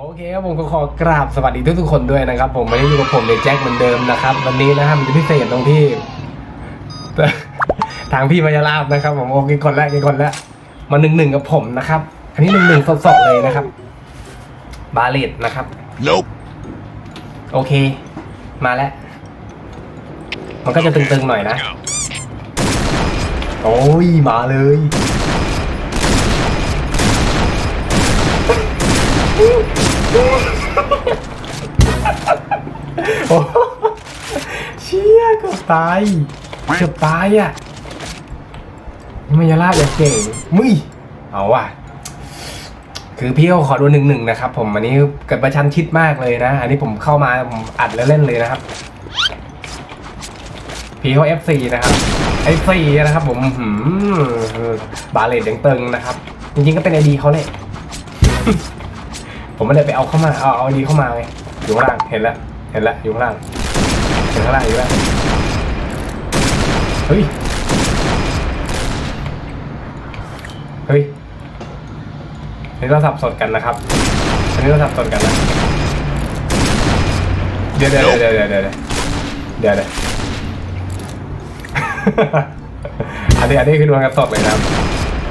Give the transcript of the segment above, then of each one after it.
โอเคครับผมก็ขอกราบสวัสดีทุกทุกๆคนด้วยนะครับผมวันนี้อยู่กับผมเลยแจ็คเหมือนเดิมนะครับ วันนี้นะครับมันจะพิเศษตรงที่ ทางพี่มายาลาบนะครับ ผมโอเคคนแรกกี่คนแล้วมาหนึ่งหนึ่งกับผมนะครับ อันนี้หนึ่งหนึ่งสดๆเลยนะครับ บาเลตนะครับ Nope. โอเค มาแล้ว มันก็จะตึงๆหน่อยนะ Go. โอ้ยมาเลย โอ้เชี่ยเกือบตายเกือบตายอะมายาลาบอย่างเก่งมุ้ยเอาว่ะ คือพี่เขาขอดูหนึ่งหนึ่งนะครับ ผมอันนี้เกิดประชันชิดมากเลยนะ อันนี้ผมเข้ามาผมอัดแล้วเล่นเลยนะครับ พี่เขา F4 นะครับ F4 นะครับ ผมหือบาเลตยังตึงนะครับ จริงๆก็เป็นไอดีเขาเลย ผมไม่ได้ไปเอาเข้ามาเอาเอาดีเข้ามาไงอยู่ข้างล่างเห็นแล้วเห็นแล้วอยู่ข้างล่างเห็นข้างล่างอยู่แล้วเฮ้ยเฮ้ยอันนี้เราสับสนกันนะครับอันนี้เราสับสนกันนะเดี๋ยวเดี๋ยวเดี๋ยวเดี๋ยวเดี๋ยวเดี๋ยวเดี๋ยวอันนี้อันนี้คือดวงกระสดเลยนะครับ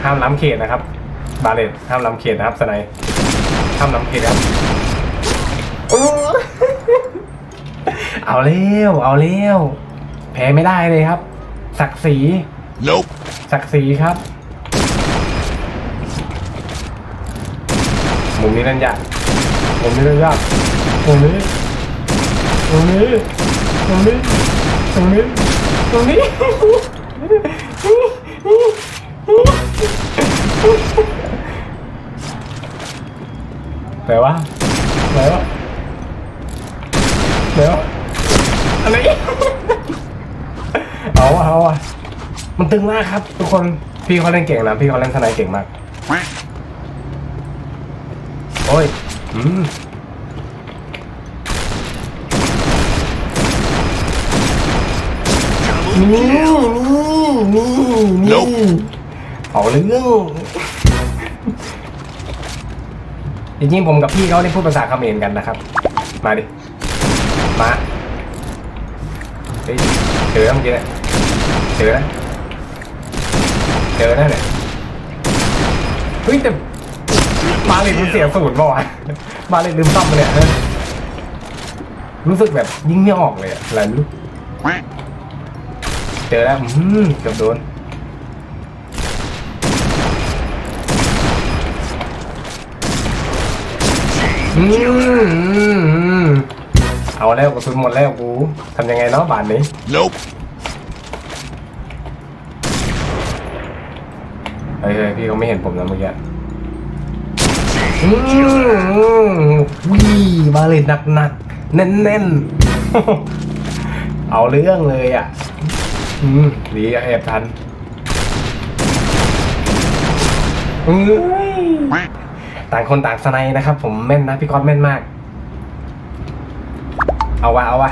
ห้ามล้ำเขตนะครับ บาเลตห้ามล้ำเขตนะครับสไน ด์ห้ามล้ำเขตครับโอ้เอาเร็วเอาเร็วแพ้ไม่ได้เลยครับ ศักดิ์ศรี Nope. ศักดิ์ศรีครับ มุมนี้เล่นยากมุมนี้เล่นยากมุมนี้มุมนี้มุมนี้มุมนี้มุมนี้ ไหนวะไหนวะไหนวะอะไรเอาอะเอาอะมันตึงมากครับ ทุกคนพี่เขาเล่นเก่งนะพี่เขาเล่นทนายเก่งมากโอ้ยอืมนี่นี่นี่นี่ Nope เอาเรื่อง จริงๆผมกับพี่เขาได้พูดภาษาเขมรกันนะครับ มาดิ มาเฮ้ยเจอแล้วเมื่อกี้เนี่ยเจอแล้วเจอแล้วเนี่ยเฮ้ยแต่มาเลยมันเสียสูตรบ่วะมาเลยลืมซ่อมมาเนี่ยเออรู้สึกแบบยิ่งไม่ออกเลยอะไรไม่รู้เจอแล้วอืมเกือบโดน อืมอืมอืมเอาแล้วกระสุนหมดแล้วกูทำยังไงเนาะบานนี้ Nope. เฮ้ยเฮ้ยพี่เขาไม่เห็นผมนะเมื่อกี้อืมวิบาเลตหนักหนักๆแน่นแน่นๆ เอาเรื่องเลยอะ อืมดีอะแอบทันเอ้ย Quack. ต่างคนต่างสไนนะครับ ผมแม่นนะพี่ก๊อตแม่นมาก เอาวะเอาวะ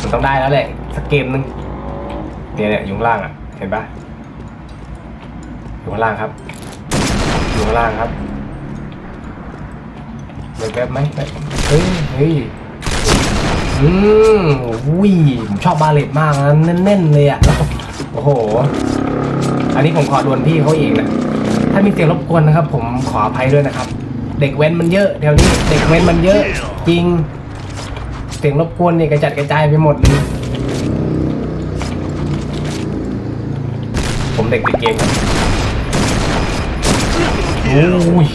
มันต้องได้แล้วแหละสักเกมหนึ่งเนี่ยเนี่ยอยู่ข้างล่างอะ เห็นปะอยู่ข้างล่างครับ อยู่ข้างล่างครับเลิกแป๊บไหมเฮ้ยเฮ้ยอืมอุ้ยผมชอบบาเลตมากนะแน่นๆเลยอะ โอ้โห อันนี้ผมขอดวลพี่เขาเองนะ ถ้ามีเสียงรบกวนนะครับ ผมขออภัยด้วยนะครับ เด็กเว้นมันเยอะแถวนี้ เด็กเว้นมันเยอะ จริง เสียงรบกวนเนี่ยกระจัดกระจายไปหมดเลยผมเด็กติดเกมโอ้ย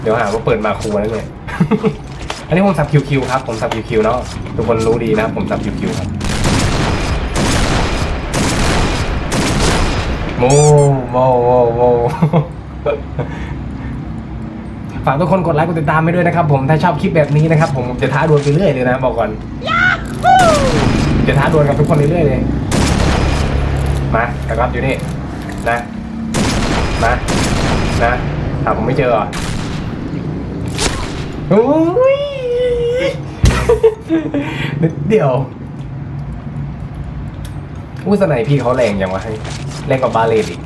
เดี๋ยวหาว่าเปิดมาครูแล้วเนี่ย อันนี้ผมสับคิวคิวครับ ผมสับคิวคิวเนาะทุกคนรู้ดีนะผมสับคิวคิวครับ โมโมโมโมฝากทุกคนกดไลค์กดติดตามไปด้วยนะครับ ผมถ้าชอบคลิปแบบนี้นะครับ ผมจะท้าดวลไปเรื่อยเลยนะบอกก่อนจะท้าดวลกับทุกคนเรื่อยๆเลยมาตะกรับอยู่นี่นะนะนะหาผมไม่เจอเหรอโอ้ยนิดเดียวอุ้ยสไนพี่เขาแรงอย่างวะให้ ยแรงกว่าบาเลตอีก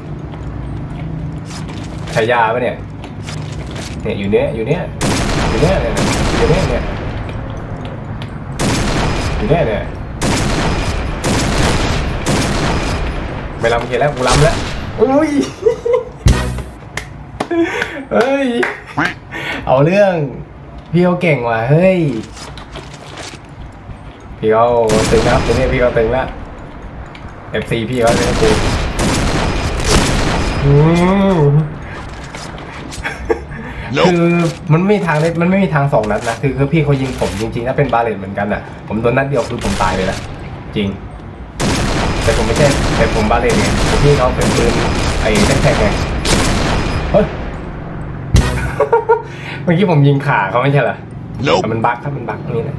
ฉายาปะเนี่ย เนี่ยอยู่เนี้ยอยู่เนี้ยอยู่เนี่ยเนี่ยอยู่เนี่ยเนี่ยอยู่เนี่ยเนี่ยไม่ลำเกียแล้วกูลำแล้วอุ้ยเฮ้ย เอาเรื่อง พี่เขาเก่งว่ะ เฮ้ย พี่เขาตึงนะครับตัวนี้พี่เขาตึงแล้ว FC พี่เขาเลยนกู คือมันไม่มีทางเลยมันไม่มีทางสองนัดนะคือคือพี่เขายิงผมจริงๆถ้าเป็นบาเลนเหมือนกันอะ ผมโดนนัดเดียวคือผมตายเลยนะจริง แต่ผมไม่ใช่แต่ผมบาเลนไงแต่พี่เขาเป็นปืนไอ้แท็กๆไงเฮ้ยเมื่อกี้ผมยิงขาเขาไม่ใช่เหรอ Nope. แต่มันบั๊กครับมันบั๊กตรงนี้นะ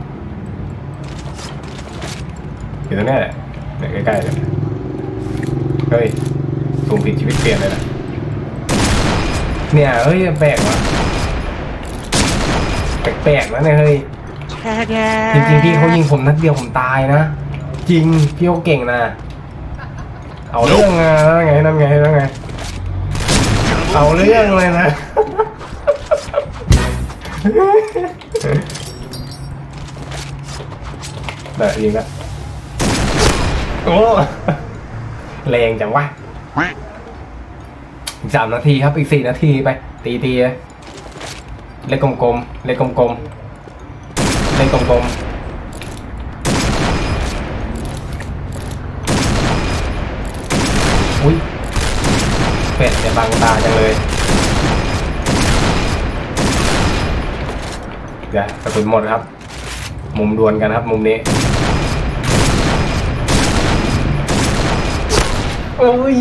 อยู่ตรงเนี้ยแหละเนี่ยใกล้ๆเลยเฮ้ย สูงผิดชีวิตเปลี่ยนเลยนะเนี่ยเฮ้ยแปลกว่ะแปลกๆนะเนี่ยเฮ้ยจริงๆพี่เขายิงผมนัดเดียวผมตายนะจริงพี่เขาเก่งนะเอาเรื่องอะแล้วไงนั่นไงนั่นไงเอาเรื่องเลยนะแต่ยิงละโอ้แรงจังวะ อีกสามนาทีครับอีกสี่นาทีไป ตีตีเลยเล่นกลมๆเล่นกลมๆเล่นกลมๆอุ้ยเป็ดจะบังตาจังเลย เดี๋ยวกระสุนหมดครับ มุมดวลกันครับ มุมนี้ โอ้ย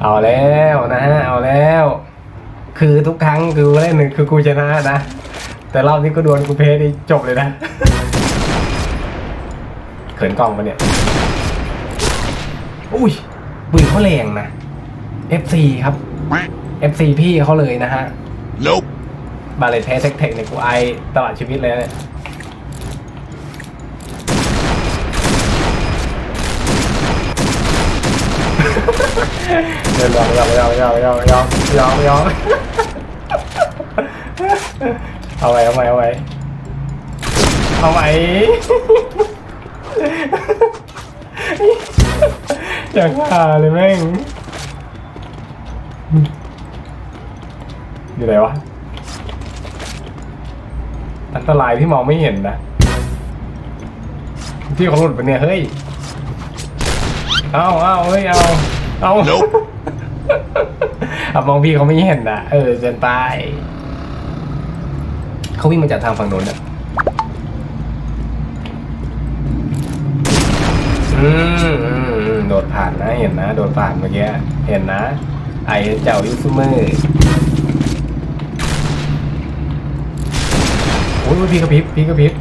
เอาแล้วนะฮะ เอาแล้ว คือทุกครั้งคือเล่นหนึ่งคือกูชนะนะ แต่รอบนี้กูดวลกูเพนี่จบเลยนะ เขินกล้องปะเนี่ย อุ้ยปืนเขาแรงนะ FC ครับ FC พี่เขาเลยนะฮะ Nope. บาเลเทสเทคเนี่ยกูไอตลอดชีวิตเลยเนี่ย เดินยองยองยองยองยองยองยองยองเอาไว้เอาไว้เอาไว้เอาไว้อย่างหาเลยแม่งอยู่ไหนวะอันตรายที่มองไม่เห็นนะ ที่เขาหลุดไปเนี่ย เฮ้ย เอาเอาเฮ้ยเอาเอา Nope. เอามองพี่เขาไม่เห็นนะเออเกินไปเขาวิ่งมาจากทางฝั่งโน้นอะอืมอืมอืมโดดผ่านนะเห็นนะ โดดผ่านเมื่อกี้เห็นนะ ไอเจ้ายูซูเมอร์โอ้ยพี่กระพริบพี่กระพริบ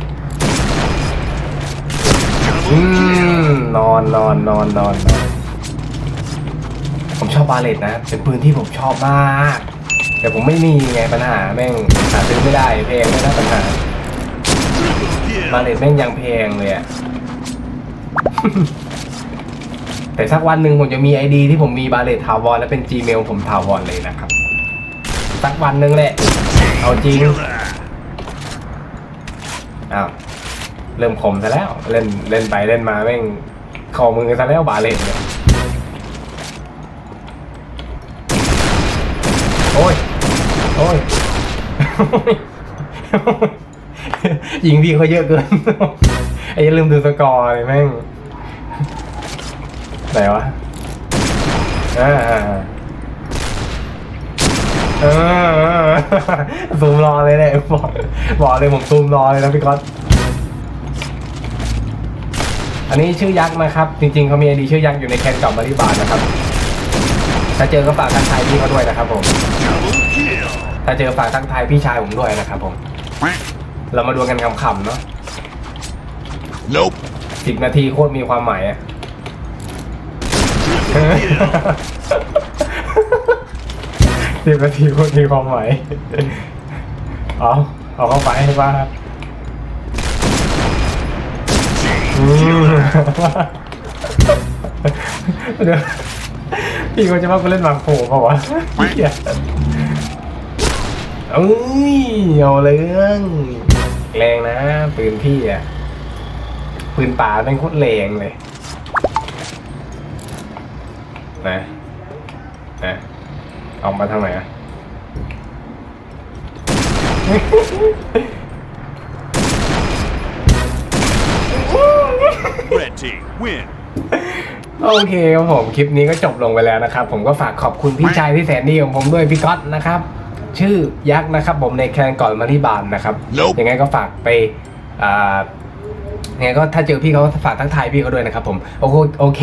อืมนอนนอนนอนนอนผมชอบบาเลตนะ เป็นปืนที่ผมชอบมาก แต่ผมไม่มีไงปัญหาแม่งหาซื้อไม่ได้แพงไม่ได้ปัญหาบาเลตแม่งยังแพงเลยอะแต่สักวันหนึ่งผมจะมีไอดีที่ผมมีบาเลตถาวรและเป็น Gmail ผมถาวรเลยนะครับ สักวันหนึ่งแหละ เอาจริง อ้าว เริ่มคมซะแล้ว เล่นเล่นไปเล่นมาแม่งคอมือซะแล้วบาเลตเนี่ยโอ้ยโอ้ยยิงพี่เขาเยอะเกิน ไอ้ลืมดูสกอร์เลยแม่งไหนวะอ่าอ่าอ่าซูมรอเลยเนี่ยบอกบอกเลยผมซูมรอเลยนะพี่ก๊อต อันนี้ชื่อยักษ์นะครับ จริงๆเขามีไอดีชื่อยักษ์อยู่ในแคนเก่ามาริบาลนะครับ ถ้าเจอก็ฝากทักทายพี่เขาด้วยนะครับผม Double kill. ถ้าเจอฝากทักทายพี่ชายผมด้วยนะครับผม เรามาดูกันคำๆเนาะ Nope. สิบนาทีโคตรมีความหมายอะ Triple kill. สิบนาทีโคตรมีความหมาย เอาเอาเข้าไปให้ป้า เดี๋ยวพี่เขาจะว่ากูเล่นหมากโผล่เปล่าวะเหี้ยเอ้ยเอาเรื่องแรงนะปืนพี่อะปืนป่าเป็นโคตรแรงเลยนะนะออกมาทางไหนอะ Red team win. โอเคครับผมคลิปนี้ก็จบลงไปแล้วนะครับ ผมก็ฝากขอบคุณพี่ชายที่แสนดีของผมด้วยพี่ก๊อตนะครับ ชื่อยักษ์นะครับ ผมในแคนก่อนมาที่บานนะครับ Nope ยังไงก็ฝากไปอ่ายังไงก็ถ้าเจอพี่เขาฝากทักทายพี่เขาด้วยนะครับผมโอเคโอเค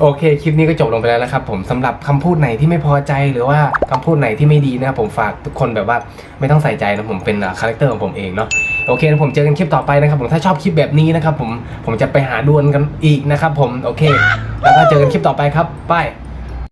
โอเค คลิปนี้ก็จบลงไปแล้วนะครับ ผมสำหรับคำพูดไหนที่ไม่พอใจหรือว่าคำพูดไหนที่ไม่ดีนะครับผมฝากทุกคนแบบว่าไม่ต้องใส่ใจนะผมเป็นคาแรคเตอร์ของผมเองเนาะ โอเคผมเจอกันคลิปต่อไปนะครับผมถ้าชอบคลิปแบบนี้นะครับผมผมจะไปหาดวลกันอีกนะครับผมโอเค แล้วก็เจอกันคลิปต่อไปครับบาย